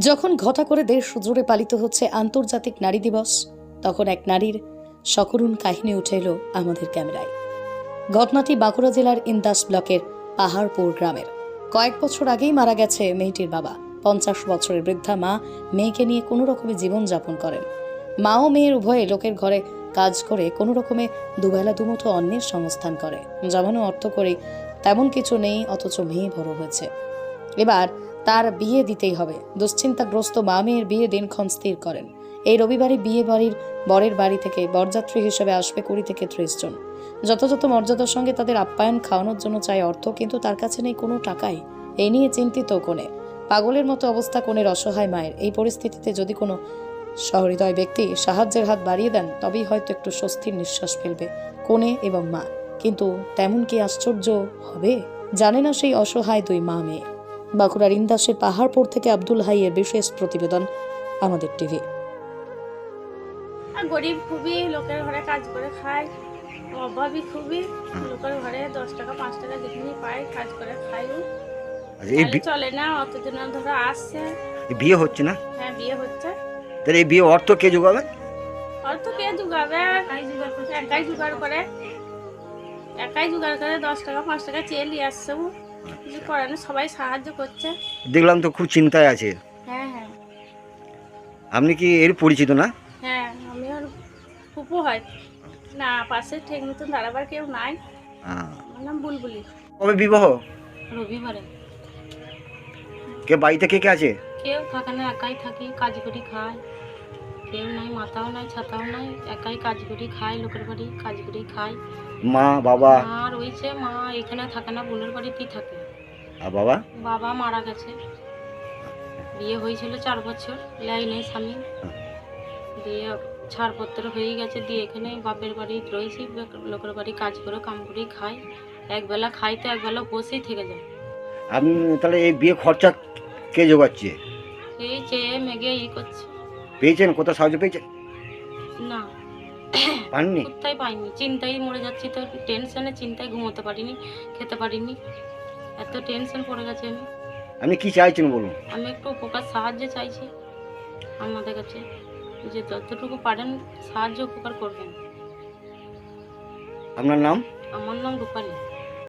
যখন ঘটা করে দেশ জুড়ে পালিত হচ্ছে আন্তর্জাতিক নারী দিবস, তখন এক নারীর সকরুণ কাহিনী উঠে এলো আমাদের ক্যামেরায়। ঘটনাটি বাঁকুড়া জেলার ইন্দাস ব্লকের পাহাড়পুর গ্রামের। কয়েক বছর আগেই মারা গেছে মেয়েটির বাবা। পঞ্চাশ বছরের বৃদ্ধা মা মেয়েকে নিয়ে কোনো রকমে জীবনযাপন করেন। মা ও মেয়ের উভয়ে লোকের ঘরে কাজ করে কোনো রকমে দুবেলা দুমুঠো অন্যের সংস্থান করে। জমানো অর্থ করে তেমন কিছু নেই, অথচ মেয়ে বড় হয়েছে। এবার তার বিয়ে দিতেই হবে। দুশ্চিন্তাগ্রস্ত মা মেয়ের বিয়ে দিনক্ষণ স্থির করেন। এই রবিবারে বিয়ে বাড়ির বরের বাড়ি থেকে বরযাত্রী হিসেবে আসবে কুড়ি থেকে ত্রিশ জন। যথাযথ মর্যাদার সঙ্গে তাদের আপ্যায়ন খাওয়ানোর জন্য চাই অর্থ, কিন্তু তার কাছে নেই কোনো টাকাই। এই নিয়ে চিন্তিত কোণে। পাগলের মতো অবস্থা কোণের অসহায় মায়ের। এই পরিস্থিতিতে যদি কোনো সহৃদয় ব্যক্তি সাহায্যের হাত বাড়িয়ে দেন, তবেই হয়তো একটু স্বস্তির নিঃশ্বাস ফেলবে, কোণে এবং মা। কিন্তু তেমন কি আশ্চর্য হবে? জানে না সেই অসহায় দুই মা মেয়ে বাঁকুড়ার ইন্দাসের পাহাড়পুর থেকে আব্দুল হাইয়ের বিশেষ প্রতিবেদন আমাদের টিভি। আর গরিব খুবই লোকের ঘরে কাজ করে খায় অভাবী খুবই লোকের ঘরে দশ টাকা পাঁচ টাকা যেখানে পায় কাজ করে খায়। ও। আচ্ছা চলে না অতদিন ধরে আসছে। বিয়ে হচ্ছে না? হ্যাঁ বিয়ে হচ্ছে। তাহলে এই বিয়ে অর্থ কে যোগাবে অর্থ কে জোগাবে? একাই জোগাড় করে। একাই জোগাড় করে দশ টাকা পাঁচ টাকা চেয়ে নিয়ে আসছে ও। কিছু করে না সবাই সাহায্য করছে। দেখলাম তো খুব চিন্তায় আছে। হ্যাঁ হ্যাঁ। আপনি কি এর পরিচিত না? হ্যাঁ আমি ওর ফুপু হয়। না পাশে ঠিক মতন দাঁড়াবার কেউ নাই। হ্যাঁ। আমার নাম বুলবুলি। কবে বিবাহ? রবিবারে। কে বাড়িতে কে কে আছে? কেউ থাকে না একাই থাকি কাজ করি খায় কেউ নাই মাথাও নাই ছাতাও নাই একাই কাজ করি খায় লোকের বাড়ি কাজ করি খায়। মা বাবা? মা রয়েছে মা এখানে থাকে না বোনের বাড়িতেই থাকে। আর বাবা? বাবা মারা গেছে। বিয়ে হয়েছিল চার বছর লাই নেই স্বামী। দিয়ে ছাড়পত্র হয়ে গেছে দিয়ে এখানে বাপের বাড়ি রয়েছি লোকের বাড়ি কাজ করে কাম করে খাই একবেলা খাই তো একবেলা বসেই থেকে যায়। আপনি তাহলে এই বিয়ে খরচা কে যোগাচ্ছে এই চেয়ে মেঘে ই করছে। পেয়েছেন? কোথাও সাহায্য পেয়েছেন? না। পাননি? কোথায় পাইনি? চিন্তায় মরে যাচ্ছি তো। টেনশনে চিন্তায় ঘুমোতে পারিনি খেতে পারিনি। এত টেনশন পড়ে গেছে আমি। আপনি কি চাইছেন বলুন? আমি একটু উপকার সাহায্য চাইছি আমাদের কাছে। যে যতটুকু পারেন সাহায্য উপকার করবেন। আপনার নাম? আমার নাম রূপালী।